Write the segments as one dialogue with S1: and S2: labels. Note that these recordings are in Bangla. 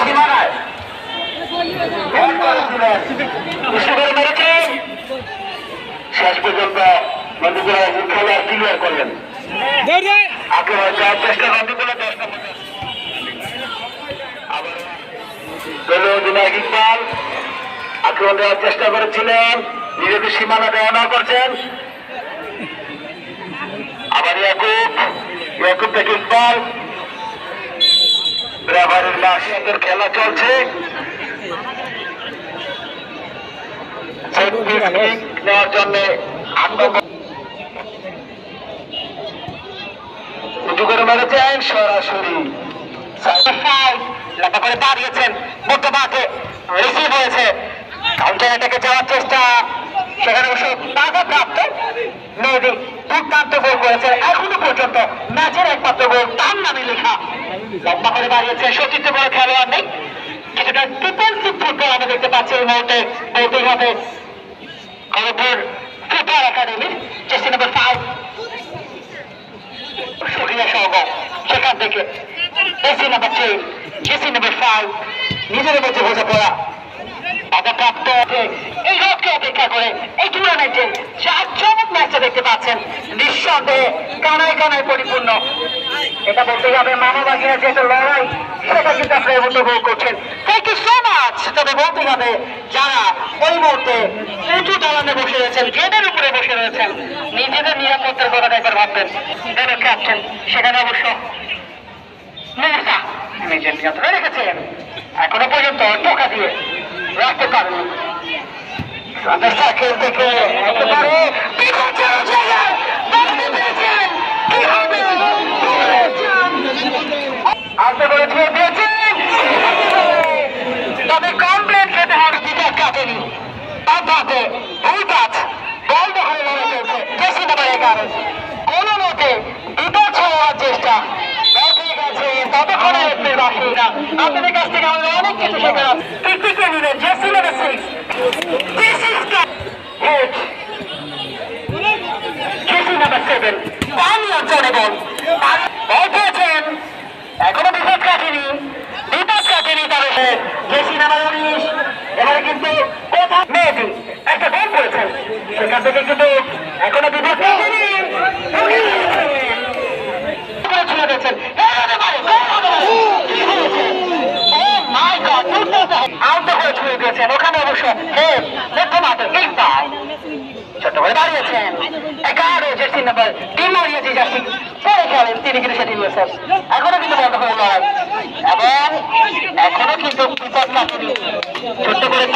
S1: সীমানায় শেষ পর্যন্ত বন্ধুগুলো খেলা ক্লিয়ার করলেন। আগ্রহ যাওয়ার চেষ্টা বন্ধুগুলো দশটা মধ্যে আবার অধিনায়ক ইকবাল আক্রমণ দেওয়ার চেষ্টা করেছিলেন। নিজেদের সীমানা দেওয়া না করছেন। আবার ইয়াকুব ইয়াকুব থেকে ইকবাল ব্রাভারের লাশের খেলা চলছে। নেওয়ার জন্য উঁচু করে মেরেছেন সরাসরি। করে দাঁড়িয়েছেন মাঠে রিসিভ হয়েছে। কাউন্টার অ্যাটাকে যাওয়ার চেষ্টা। সেখানে অবশ্য বাধা প্রাপ্ত। মেহেদি দুর্দান্ত গোল করেছে, এখনও পর্যন্ত ম্যাচের একমাত্র গোল, তার নামে লেখা। লম্বা করে দাঁড়িয়েছে সতীর্থ বড় খেলোয়াড় নেই। কিছুটা ডিফেন্সিভ ফুটবল আমরা দেখতে পাচ্ছি এই মুহূর্তে বলতেই হবে খড়গপুর ফুটবল একাডেমির চেষ্টা নম্বর ফাইভ সেখান থেকে। AC number three AC number five নিজের মধ্যে বোঝাপড়া বাধাপ্রাপ্ত। এই রোধকে অপেক্ষা করে এই টুর্নামেন্টে চমক ম্যাচটা দেখতে পাচ্ছেন। নিঃসন্দেহে কানায় কানায় পরিপূর্ণ। এটা বলতে হবে মামা বাগিনা যে একটা লড়াই, সেটা কিন্তু আপনার ভোগ করছেন। থ্যাংক ইউ সো মাচ তবে বলতে হবে, যারা ওই মুহূর্তে উঁচু দালানে বসে রয়েছেন, গেটের উপরে বসে রয়েছেন, নিজেদের নিরাপত্তার কথা একবার ভাববেন। দলের ক্যাপ্টেন সেখানে অবশ্য নিজের নিয়ন্ত্রণে রেখেছেন। এখনও পর্যন্ত টোকা দিয়ে রাখতে পারেন বলতে পেরেছেন কি হবে? আনতে করে তবে কমপ্লেন খেতে হবে বিকাশ কাটেনি হাতে দুই কাজ বল দখলে লড়াই চলছে জেসি নাম্বার এগারো কোন মতে বিপদ হওয়ার চেষ্টা। গেছে। বাসীরা আপনাদের কাছ থেকে আমাদের এখনও বিপদ কাটেনি। বিপদ একটা গোল করেছেন সেখান থেকে কিন্তু এখনও বিপদ কাটেনি। করে ওখানে অবশ্য হেড, মাঠে, ইকবাল। ছোট্ট করে দাঁড়িয়েছেন এগারো তিনি কিন্তু সেটি এখনও কিন্তু ছোট্ট করে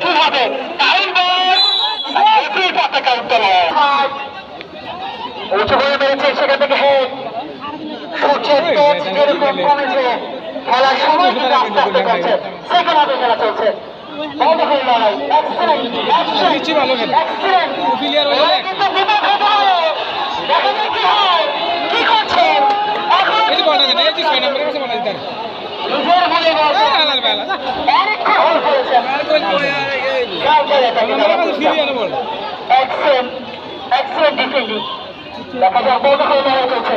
S1: কি হবে টাইম বল উঁচু করে মেরেছে সেখান থেকে কমেছে খেলার সময় কিন্তু আস্তে আস্তে কমছে সেকেন্ড হাফে খেলা চলছে।
S2: হয়ে
S1: দেখা যাক হয় বন্ধ করে চলছে।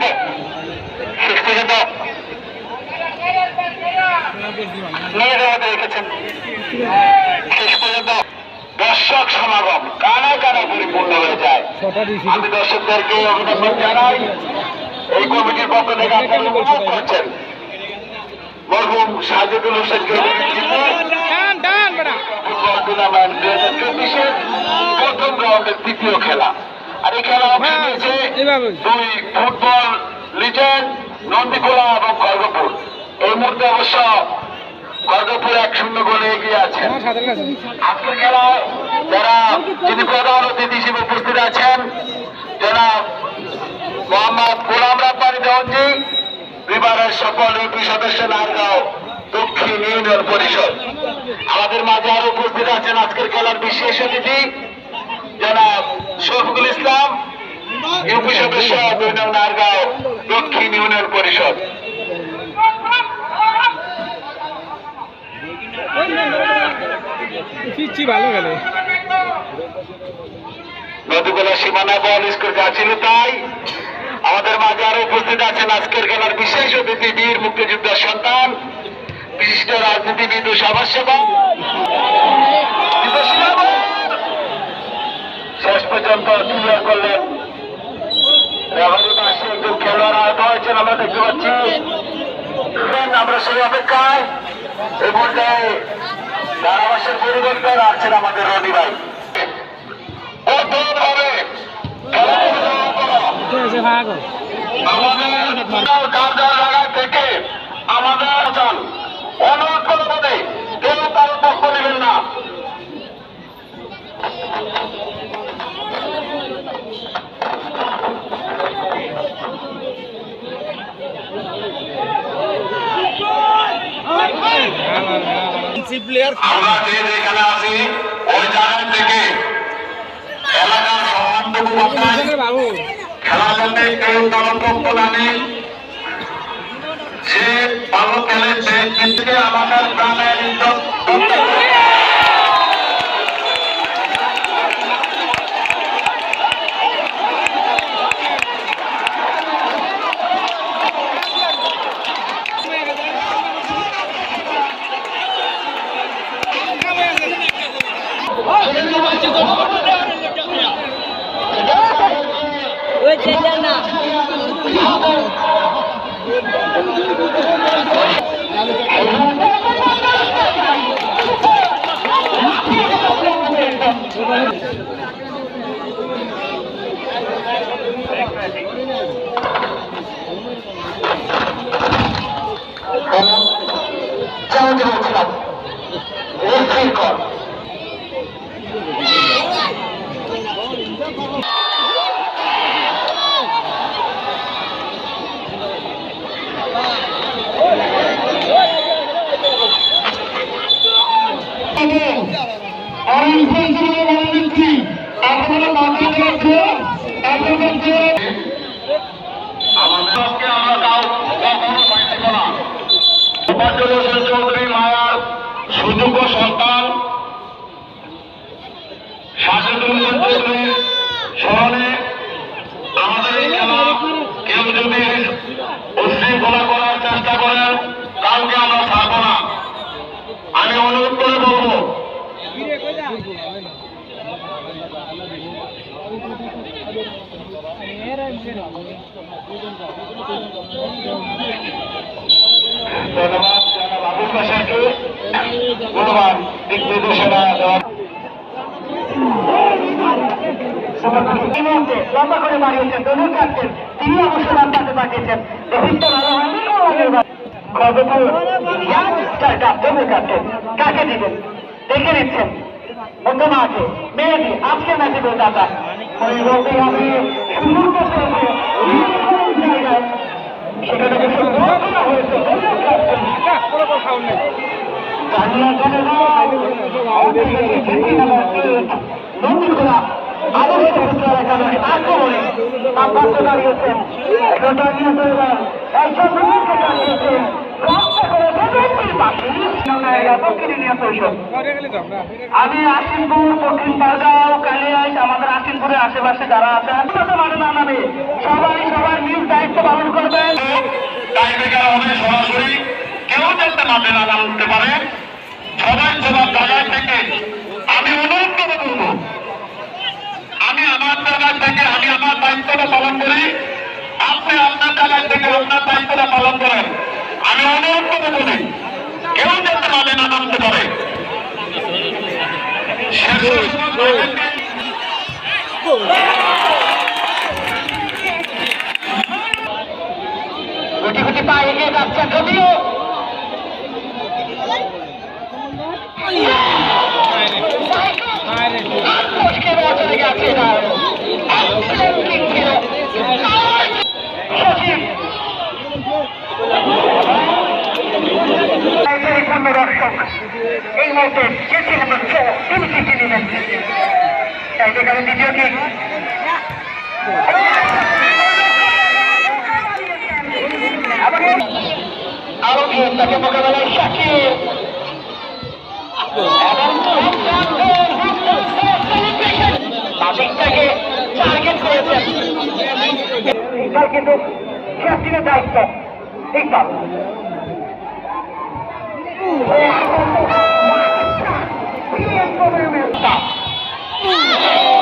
S1: শুভ শেষ পর্যন্ত নিজেদের মধ্যে রেখেছেন শেষ পর্যন্ত
S3: দর্শক সমাগম কানা কানা পরিপূর্ণ হয়ে যায়। আমি দর্শকদেরকে অভিনন্দন জানাই এই কমিটির পক্ষ থেকে আপনারা উপভোগ করছেন মরহুম সাজিদুল চব্বিশের প্রথম রাউন্ডের তৃতীয় খেলা এই খেলা
S2: হ্যাঁ, এইভাবে।
S3: দুই ফুটবল লিজেন্ড নন্দীখোলা এবং খড়গপুর। এই মুহূর্তে অবশ্য খড়গপুর এক শূন্য গোলে এগিয়ে আছে।
S2: কাছে
S3: আজকের খেলায় যারা যিনি প্রধান অতিথি হিসেবে উপস্থিত আছেন যারা মোহাম্মদ গোলাম রাব্বানি দেওয়ানজি বিবারের সকল ইউপি সদস্য নারগাঁও দক্ষিণ ইউনিয়ন পরিষদ। আমাদের মাঝে আরও উপস্থিত আছেন আজকের খেলার বিশেষ অতিথি যারা শফিকুল ইসলাম ইউপি সদস্য দুই নং নারগাঁও দক্ষিণ ইউনিয়ন পরিষদ।
S2: ভালো গেলে।
S3: সীমানা বল স্কোর যাচ্ছিল তাই আমাদের মাঝে আরও উপস্থিত আছেন আজকের খেলার বিশেষ অতিথি বীর মুক্তিযুদ্ধের সন্তান বিশিষ্ট রাজনীতিবিদ ও সমাজসেবক। পর্যন্ত ক্লিয়ার করলেন। রেফারি একজন খেলোয়াড় আহত হয়েছেন আমরা দেখতে পাচ্ছি। আমরা সেই অপেক্ষায়। এই ধারাবাসের পরিবর্তন আমাদের রনি ভাই। করো। কার অনুরোধ করে কেউ তার পক্ষ নেবেন না। আমরা যে যেখানে আছি ওই জায়গা থেকে এলাকার সম্মানটুকু বাঁচায়
S2: বাবু।
S3: খেলা জন্য কেউ দল পক্ষ না যে ভালো খেলে সে কিন্তু আমাদের প্রাণের ইজ্জত করতে হবে।
S4: ওই চেঞ্জার না
S3: যেমনটি বলছিলাম রেফারি কর আমাদেরকে আমরা তাও কখনো পাইব না উপাচার্য হোসেন চৌধুরী মায়ার সন্তান হোসেন চৌধুরীর আমাদের এই খেলা কেউ যদি উশৃঙ্খলা করার চেষ্টা করেন কাউকে আমরা ছাড়বো না আমি অনুরোধ করে বলব
S1: তিনি অবশ্য রাস্তাতে পাঠিয়েছেন। রোহিতটা ভালো হয়নি কাকে দিবেন? দেখে নিচ্ছেন। মধ্য মাঠে মেয়েটি আজকে ম্যাচে গোল আমি আসিনপুর দক্ষিণ বারগাঁও কালিয়াইশ আমাদের আসিনপুরের আশেপাশে যারা আছেন মাঠে নামে সবাই সবার নিজ দায়িত্ব পালন করবেন
S3: টাইব্রেকার হবে সরাসরি কেউ যাতে মাঠে না নামতে পারে সবাই সবার জায়গা থেকে আমি অনুরোধ করে বলব। আমি আমার থেকে, আমি আমার দায়িত্বটা পালন করি। আপনি আপনার জায়গায় থেকে আপনার দায়িত্বটা পালন করেন। আমি অনুরোধ করে বলি, কেউ যেতে পারে না নামতে পারে। শেষের
S1: গুটি গুটি পা এগিয়ে যাচ্ছে যদিও চলে গেছে। দর্শক এই মুহূর্তে নাম্বার তিনি তাই যেখানে দ্বিতীয় কিক গিয়ে তাকে মোকাবেলায় শাকির তাকে টার্গেট করেছেন ইকবাল কিন্তু ক্যাপ্টেনের দায়িত্ব। ইকবাল। কিক